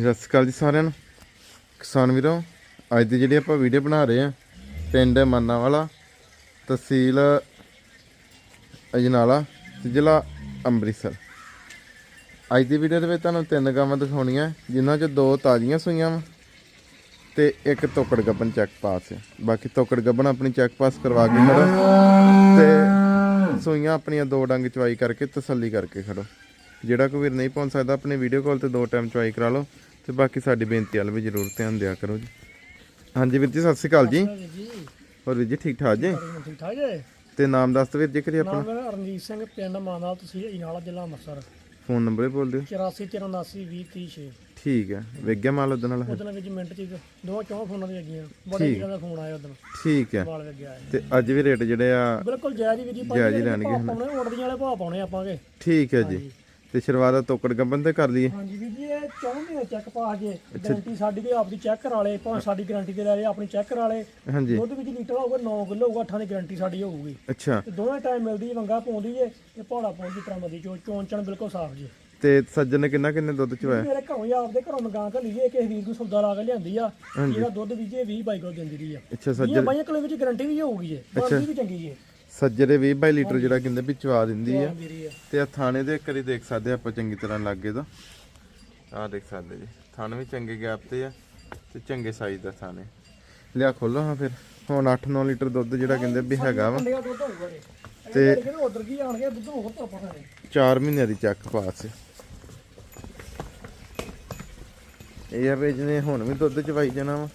ਸਤਿ ਸ਼੍ਰੀ ਅਕਾਲ ਜੀ ਸਾਰਿਆਂ ਨੂੰ। ਕਿਸਾਨ ਵੀਰੋ, ਅੱਜ ਦੀ ਜਿਹੜੀ ਆਪਾਂ ਵੀਡੀਓ ਬਣਾ ਰਹੇ ਆ ਪਿੰਡ ਮਾਨਾ ਵਾਲਾ ਤਹਿਸੀਲ ਅਜਨਾਲਾ, ਤੇ ਜ਼ਿਲ੍ਹਾ ਅੰਮ੍ਰਿਤਸਰ। ਅੱਜ ਦੀ ਵੀਡੀਓ ਦੇ ਵਿੱਚ ਤੁਹਾਨੂੰ ਤਿੰਨ ਗਾਵਾਂ ਦਿਖਾਉਣੀਆਂ, ਜਿਨ੍ਹਾਂ 'ਚ ਦੋ ਤਾਜ਼ੀਆਂ ਸੂਈਆਂ ਵਾ, ਤੇ ਇੱਕ ਤੋਕੜ ਗੱਬਨ ਚੈੱਕ ਪਾਸ ਹੈ। ਬਾਕੀ ਤੋਕੜ ਗੱਬਨ ਆਪਣੀ ਚੈੱਕ ਪਾਸ ਕਰਵਾ ਕੇ ਖੜੋ, ਤੇ ਸੂਈਆਂ ਆਪਣੀਆਂ ਦੋ ਡੰਗ ਚਵਾਈ ਕਰਕੇ ਤਸੱਲੀ ਕਰਕੇ ਖੜੋ। ਜਿਹੜਾ ਕੋਈ ਵੀਰ ਨਹੀਂ ਪਹੁੰਚ ਸਕਦਾ, ਆਪਣੇ ਵੀਡੀਓ ਕਾਲ ਤੇ ਦੋ ਟਾਈਮ ਚੁਆਈ ਕਰਾ ਲਓ। ਤੇ ਬਾਕੀ ਸਾਡੀ ਬੇਨਤੀ ਵੱਲ ਵੀ ਜ਼ਰੂਰ ਧਿਆਨ ਦਿਆ ਕਰੋ ਜੀ। ਹਾਂਜੀ ਵੀਰ ਜੀ ਸਤਿ ਸ਼੍ਰੀ ਅਕਾਲ ਜੀ। ਜੀ। ਹੋਰ ਵੀਰ ਜੀ ਠੀਕ ਠਾਕ ਜੀ? ਠੀਕ ਠਾਕ ਜੀ? ਤੇ ਨਾਮ ਦੱਸ ਦਿਓ ਵੀਰ ਜੀ ਕਰੀ ਨਾਮ ਆਪਣਾ ਮੇਰਾ ਰਣਜੀਤ ਸਿੰਘ ਪਿੰਡ ਮਾਨਾਲ ਤੁਸੀਂ ਇਨਾਲਾ ਜ਼ਿਲ੍ਹਾ ਅੰਮ੍ਰਿਤਸਰ। ਫੋਨ ਨੰਬਰ ਹੀ ਬੋਲ ਦਿਓ। 84792036 ਠੀਕ ਹੈ ਵੇਗਿਆ ਮਾਲ ਉਹਦੇ ਨਾਲ। ਉਦੋਂ ਵਿੱਚ ਮਿੰਟ ਚ ਦੋਵਾਂ ਚੌਂ ਫੋਨਾਂ ਦੀਆਂ ਹੈਗੀਆਂ ਬੜੇ ਵੀਰਾਂ ਦਾ ਫੋਨ ਆਇਆ ਉਦੋਂ ਠੀਕ ਹੈ। ਤੇ ਅੱਜ ਵੀ ਰੇਟ ਜਿਹੜੇ ਆ ਬਿਲਕੁਲ ਜਾਇਜ਼ ਹੀ ਵੀ ਜੀ ਜਾਇਜ਼ ਹੀ ਪਾਉਣੇ ਉੜਦੀਆਂ ਵਾਲੇ ਭਾਅ ਪਾਉਣੇ ਆਪਾਂਗੇ ਠੀਕ ਹੈ ਜੀ। ਤੇ ਸ਼ੁਰੂਆਤ ਤੋਕੜ ਗੱਬਨ ਤੇ ਕਰ ਲਈਏ। ਹਾਂਜੀ ਵੀ ਜੀ ਇਹ ਚਾਹੁੰਦੇ ਆ ਚੈੱਕ ਪਾ ਕੇ? ਗਾਰੰਟੀ ਸਾਡੀ ਤੇ ਆਪਦੀ ਚੈੱਕ ਕਰਾ ਲੇ ਭਾਵੇਂ ਸਾਡੀ ਗਾਰੰਟੀ ਤੇ ਲੈ ਲੈ ਆਪਣੀ ਚੈੱਕ ਕਰਾ ਲੇ ਹਾਂਜੀ। ਦੁੱਧ ਵਿੱਚ ਲੀਟਰ ਹੋਊਗਾ 9 ਕਿਲੋ ਹੋਊਗਾ 8 ਦੀ ਗਾਰੰਟੀ ਸਾਡੀ ਹੋਊਗੀ। ਅੱਛਾ। ਤੇ ਦੋਵੇਂ ਟਾਈਮ ਮਿਲਦੀ ਵੰਗਾ ਪਾਉਂਦੀ ਜੇ ਤੇ ਪਹਾੜਾ ਪਾਉਂਦੀ ਤਰ੍ਹਾਂ ਮਦੀ ਚੋ ਚੋਣ ਚਣ ਬਿਲਕੁਲ ਸਾਫ਼ ਜੇ। ਤੇ ਸੱਜਣ ਨੇ ਕਿੰਨਾ ਕਿੰਨੇ ਦੁੱਧ ਚਵਾਇਆ? ਮੇਰੇ ਘਰੋਂ ਹੀ ਆਪਦੇ ਘਰੋਂ ਮਗਾਂ ਕੇ ਲਈਏ ਕਿਸੇ ਵੀਰ ਨੂੰ ਸੌਦਾ ਲਾ ਕੇ ਲਿਆਂਦੀ ਆ। ਇਹਦਾ ਦੁੱਧ ਵੀ ਜੇ 20 ਬਾਈ ਕਿਲੋ ਦਿੰਦੀ ਰਹੀ ਆ। ਅੱਛਾ ਇਹ ਸੱਜਣ। ਬਾਈਆਂ ਕਿਲੋ ਵਿੱਚ ਗਾਰੰਟੀ ਵੀ ਹੋਊਗੀ ਜੇ ਬਣਦੀ ਵੀ ਚੰਗੀ ਜੇ ਸੱਜਰੇ 20 ਬਾਈ ਲੀਟਰ ਜਿਹੜਾ ਕਹਿੰਦੇ ਵੀ ਚਵਾ ਦਿੰਦੀ ਆ। ਤੇ ਆ ਥਾਣੇ ਦੇ ਕਰੀ ਦੇਖ ਸਕਦੇ ਆਪਾਂ ਚੰਗੀ ਤਰ੍ਹਾਂ ਲੱਗੇ ਤਾਂ। ਆ ਦੇਖ ਸਕਦੇ ਜੀ। ਥਾਣੇ ਵੀ ਚੰਗੇ ਗੈਪ ਤੇ ਆ ਤੇ ਚੰਗੇ ਸਾਈਜ਼ ਦਾ ਥਾਣੇ। ਲਿਆ ਖੋਲੋ ਹਾਂ ਫਿਰ। ਹੁਣ 8-9 ਲੀਟਰ ਦੁੱਧ ਜਿਹੜਾ ਕਹਿੰਦੇ ਵੀ ਹੈਗਾ ਵਾ। ਤੇ- ਉਧਰ ਕੀ ਆਣਗੇ ਦੁੱਧ ਹੋਰ ਤਾਂ ਪਤਾ ਨਹੀਂ 4 ਮਹੀਨਿਆਂ ਦੀ ਚੱਕ ਪਾਸ। ਇਹ ਆ ਵੀ ਜਿਹਨੇ ਹੁਣ ਵੀ ਦੁੱਧ ਚਵਾਈ ਜਾਣਾ ਵਾ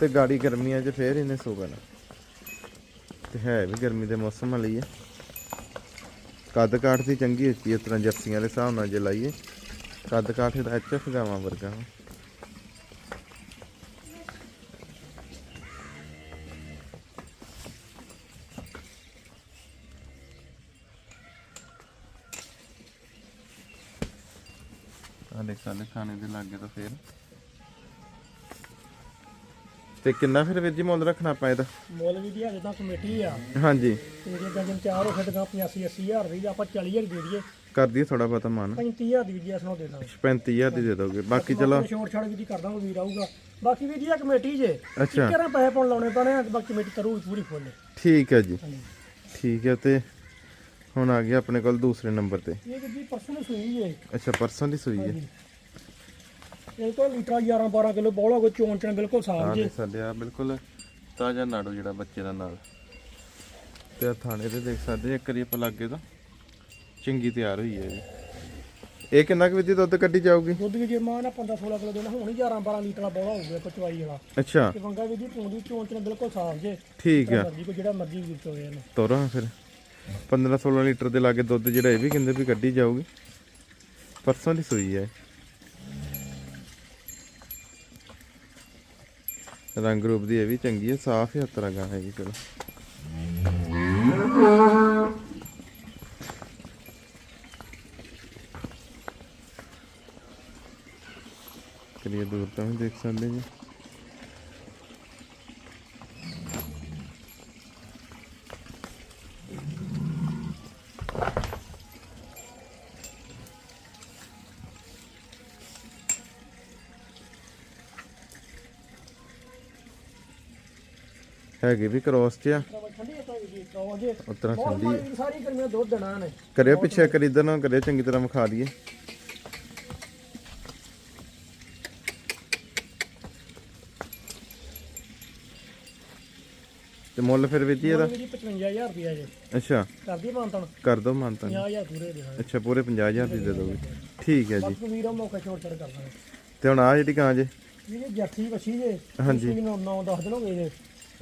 ਤੇ ਗਾੜੀ ਗਰਮੀਆਂ 'ਚ ਫੇਰ ਇਹਨੇ ਸੋ ਪੈਣਾ ਤੇ ਹੈ ਵੀ ਗਰਮੀ ਦੇ ਮੌਸਮ ਵਾਲੀ ਹੈ। ਕੱਦ ਕਾਠ ਦੀ ਚੰਗੀ ਉੱਚੀ ਇਸ ਤਰ੍ਹਾਂ ਜਰਸੀਆਂ ਦੇ ਹਿਸਾਬ ਨਾਲ ਜੇ ਲਾਈਏ ਕੱਦ ਕਾਠ ਦਾ ਐਚਐਫ ਗਾਵਾਂ ਵਰਗਾ ਆ ਦੇਖ ਸਾਲੇ ਖਾਣੇ ਦੇ ਲਾਗੇ ਤਾਂ ਫੇਰ ਤੇ ਕਿੰਨਾ ਫਿਰ ਵੀਰ ਜੀ ਮੁੱਲ ਰੱਖਣਾ ਆਪਾਂ ਇਹਦਾ? ਮੁੱਲ ਵੀ ਦੀ ਹਜੇ ਤਾਂ ਕਮੇਟੀ ਆ। ਹਾਂਜੀ। ਤੇ ਜੇ ਦਰਜਨ ਚਾਰ ਹੋ ਖੜਗਾ 85 80000 ਦੀ ਆਪਾਂ 40000 ਦੇ ਦਈਏ। ਕਰ ਦਈਏ ਥੋੜਾ ਬਹੁਤਾ ਮਾਨ। 35000 ਦੀ ਵੀ ਜੀ ਅਸਨੋਂ ਦੇ ਦਾਂਗੇ। 35000 ਦੀ ਦੇ ਦੋਗੇ। ਬਾਕੀ ਚਲੋ। ਛੋੜ ਛਾੜ ਵੀ ਦੀ ਕਰ ਦਾਂਗੇ ਵੀਰ ਆਊਗਾ। ਬਾਕੀ ਵੀ ਜੀ ਆ ਕਮੇਟੀ ਜੇ ਅੱਛਾ। ਕਿਹੜਾ ਪੈਸੇ ਪਾਉਣ ਲਾਉਣੇ ਪੈਣੇ ਆ ਬਾਕੀ ਕਮੇਟੀ ਕਰੂ ਪੂਰੀ ਫੁੱਲ। ਠੀਕ ਹੈ ਜੀ। ਠੀਕ ਹੈ ਤੇ ਹੁਣ ਆ ਗਿਆ ਆਪਣੇ ਕੋਲ ਦੂਸਰੇ ਨੰਬਰ ਤੇ। ਇਹ ਜੀ ਪਰਸੋਂ ਸੂਈ ਜੇ ਅੱਛਾ ਪਰਸੋਂ ਦੀ ਸੂਈ ਹੈ। ਇਹ ਤੋਂ ਲੀਟਰ 11 12 ਕਿਲੋ ਬੋਲਾ ਕੋ ਚੋਣ ਚਣ ਬਿਲਕੁਲ ਸਾਫ਼ ਆ ਜੇ। ਦੇ ਸਾਡੇ ਆ ਬਿਲਕੁਲ ਤਾਜ਼ਾ ਨਾੜੂ ਜਿਹੜਾ ਬੱਚੇ ਦਾ ਨਾਲ। ਤੇ ਆ ਥਾਣੇ ਤੇ ਦੇਖ ਸਕਦੇ ਇੱਕ ਵਾਰੀ ਆਪਾਂ ਲੱਗੇ ਤਾਂ। ਚੰਗੀ ਤਿਆਰ ਹੋਈ ਹੈ ਜੀ। ਇਹ ਕਿੰਨਾ ਕੁ ਵਿਧੀ ਦੁੱਧ ਕੱਢੀ ਜਾਊਗੀ? ਦੁੱਧ ਵੀ ਜੇ ਮਾਂ ਨਾ 15 16 ਕਿਲੋ ਦੇਣਾ ਹੁਣ ਹੀ 11 12 ਲੀਟਰ ਦਾ ਬੋਲਾ ਹੋ ਗਿਆ ਪਚਵਾਈ ਵਾਲਾ। ਅੱਛਾ। ਤੇ ਵੰਗਾ ਵੀ ਜੀ ਪੂੰਦੀ ਚੋਣ ਚਣ ਬਿਲਕੁਲ ਸਾਫ਼ ਜੇ। ਠੀਕ ਆ। ਮਰਜ਼ੀ ਕੋ ਜਿਹੜਾ ਮਰਜ਼ੀ ਵੀ ਚੋਏ ਇਹਨੂੰ। ਤੋਰਾ ਫਿਰ। 15 16 ਲੀਟਰ ਦੇ ਲਾਗੇ ਦੁੱਧ ਜਿਹੜਾ ਇਹ ਵੀ ਕਹਿੰਦੇ ਵੀ ਕੱਢੀ ਜਾਊਗੀ। ਪਰਸੋਂ ਦੀ ਸੂਈ ਹੈ। ਰੰਗ ਰੂਪ ਦੀ ਇਹ ਵੀ ਚੰਗੀ ਹੈ ਸਾਫ਼ ਹੀ ਹੱਥ ਰੰਗਾ ਹੈ ਜੀ ਚਲੋ। ਚਲਿਏ ਦੂਰ ਤੋਂ ਵੀ ਦੇਖ ਸਕਦੇ ਜੀ। ਹੈਗੇ ਵੀ ਕ੍ਰੋਸ ਚ ਆ। ਉਤਰਾ ਠੰਡੀ ਸਾਰੀ ਗਰਮੀਆਂ ਦੁੱਧ ਦੇਣਾ ਨੇ। ਕਰਿਓ ਪਿੱਛੇ ਕਰੀ ਇਧਰ ਨਾ ਕਰਿਓ ਚੰਗੀ ਤਰ੍ਹਾਂ ਵਿਖਾ ਦਈਏ। ਤੇ ਮੁੱਲ ਫਿਰ ਹੀ ਇਹਦਾ? ਮੁੱਲ ਵੀ ਜੀ 55000 ਰੁਪਇਆ ਜੇ। ਅੱਛਾ। ਕਰਦੀ ਮਾਨਤਨ? ਕਰ ਦੋ ਮੰਨਤਾ 50000 ਪੂਰੇ ਦੇ ਅੱਛਾ ਪੂਰੇ 50000 ਦੀ ਦੇ ਦੋਗੇ। ਠੀਕ ਹੈ ਜੀ। ਬਸ ਵੀਰੋ ਮੌਕਾ ਛੋੜ ਛੜ ਕਰ ਦਾਂਗੇ ਤੇ ਹੁਣ ਆ ਜਿਹੜੀ ਕਾਂ ਜੇ? ਇਹ ਜੇ ਜੱਥੀ ਵਛੀ ਜੇ। ਹਾਂਜੀ। ਮੈਨੂੰ 9 10 ਦਿਨ ਹੋ ਗਏ ਜੇ।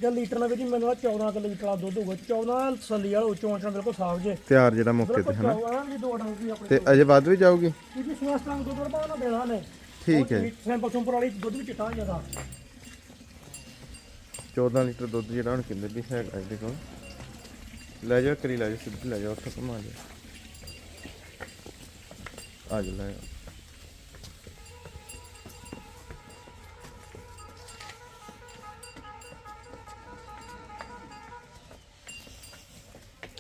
ਜਾਂ ਲੀਟਰ ਨਾਲ ਵੀ ਜੀ ਮੈਨੂੰ ਲੱਗਦਾ 14 ਕਿਲੋ ਲੀਟਰ ਦਾ ਦੁੱਧ ਹੋਊਗਾ। 14 ਸੱਲੀ ਵਾਲਾ ਉੱਚੋਂ ਆਂਚਾ ਬਿਲਕੁਲ ਸਾਫ਼ ਜੇ। ਤਿਆਰ ਜਿਹੜਾ ਮੌਕੇ ਤੇ ਹਨਾ? ਦੀ ਆਪਣੇ ਤੇ ਅਜੇ ਵੱਧ ਵੀ ਜਾਊਗੀ? ਕੀ ਜੀ ਸਵਾਸਤਾਂ ਦੁੱਧ ਵਰਪਾ ਨਾ ਦੇਣਾ ਨੇ ਠੀਕ ਹੈ। ਸੈਂਪਲ ਸੰਪਰ ਵਾਲੀ ਦੁੱਧ ਵੀ ਚਿੱਟਾ ਜ਼ਿਆਦਾ। 14 ਲੀਟਰ ਦੁੱਧ ਜਿਹੜਾ ਹੁਣ ਕਿੰਨੇ ਵੀ ਹੈਗਾ ਇਹਦੇ ਕੋਲ? ਲੈ ਜਾ ਕਰੀ ਲੈ ਜਾ ਸਿੱਧੀ ਲੈ ਜਾ ਉੱਥੇ ਘੁਮਾ ਜਾ ਆ ਜਾ ਲੈ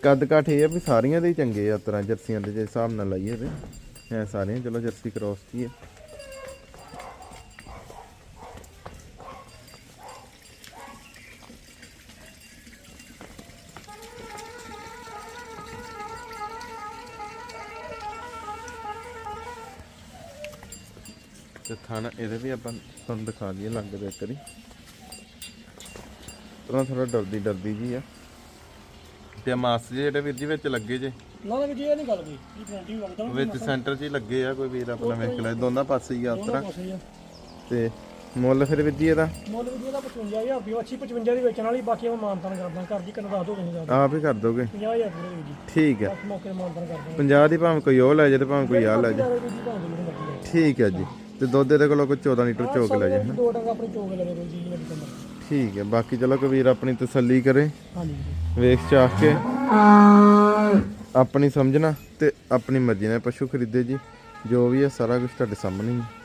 ਕੱਦ ਕਾਠ ਇਹ ਆ ਵੀ ਸਾਰੀਆਂ ਦੇ ਚੰਗੇ ਆ ਤਰ੍ਹਾਂ ਜਰਸੀਆਂ ਦੇ ਜੇ ਹਿਸਾਬ ਨਾਲ ਲਾਈਏ ਤੇ। ਐ ਸਾਰੀਆਂ, ਚਲੋ ਜਰਸੀ ਕ੍ਰੋਸ ਦੀ ਹੈ ਥਾਣਾ ਇਹਦੇ ਵੀ ਆਪਾਂ ਤੁਹਾਨੂੰ ਦਿਖਾ ਦਈਏ ਲੰਗ ਦੇ ਕਰੀ ਤਰ੍ਹਾਂ ਥੋੜਾ ਡਰਦੀ ਡਰਦੀ ਜੀ ਆ। ਤੇ ਮਾਸ ਜਿਹੜੇ ਵੀਰ ਜੀ ਵਿੱਚ ਲੱਗੇ ਜੇ। ਨਾ ਨਾ ਵੀ ਜੀ ਇਹ ਨਹੀਂ ਗੱਲ ਵੀ ਇਹ ਗਰੰਟੀ ਵਗਦਾ ਵਿੱਚ ਸੈਂਟਰ 'ਚ ਹੀ ਲੱਗੇ ਆ ਕੋਈ ਵੀਰ ਆਪਣਾ ਵੇਖ ਲੈ ਦੋਨਾਂ ਪਾਸੇ ਹੀ ਆ ਉਸ ਤਰ੍ਹਾਂ ਤੇ ਮੁੱਲ ਫਿਰ ਵੀਰ ਜੀ ਇਹਦਾ? ਮੁੱਲ ਵੀ ਜੀ ਇਹਦਾ 55000 ਰੁਪਏ ਅੱਛੀ 55 ਦੀ ਵੇਚਣ ਵਾਲੀ ਬਾਕੀ ਆਪਾਂ ਮਾਨਤਾਨ ਕਰਦਾ ਘਰ ਦੀ ਕਿੰਨਾ ਦੱਸ ਦੋ? ਤੁਸੀਂ ਆਪ ਹੀ ਕਰ ਦੋਗੇ। 50000 ਰੁਪਏ ਦੇ ਜੀ। ਠੀਕ ਹੈ ਮੌਕੇ ਮਾਨਤਾਨ ਕਰਦਾ 50 ਦੀ ਭਾਵੇਂ ਕੋਈ ਉਹ ਲੈ ਜੇ ਤੇ ਭਾਵੇਂ ਕੋਈ ਆ ਲੈ ਜੇ ਜੀ ਲੈ ਠੀਕ ਹੈ ਜੀ। ਤੇ ਦੁੱਧ ਇਹਦੇ ਕੋਲੋਂ ਕੋਈ 14 ਲੀਟਰ ਚੋਕ ਲੈ ਜੇ ਦੋ ਟੰਗ ਆਪਣੀ ਲਵੇ ਕੋਈ ਜੀ ਕੰਦਰ ਠੀਕ ਹੈ ਬਾਕੀ ਚਲੋ ਕੋਈ ਵੀਰ ਆਪਣੀ ਤਸੱਲੀ ਕਰੇ। ਹਾਂਜੀ। ਵੇਖ ਚਾਖ ਕੇ। ਆਪਣੀ ਸਮਝਣਾ ਤੇ ਆਪਣੀ ਮਰਜ਼ੀ ਨਾਲ ਪਸ਼ੂ ਖਰੀਦੇ ਜੀ। ਜੋ ਵੀ ਹੈ ਸਾਰਾ ਕੁਝ ਤੁਹਾਡੇ ਸਾਹਮਣੇ ਹੀ ਹੈ।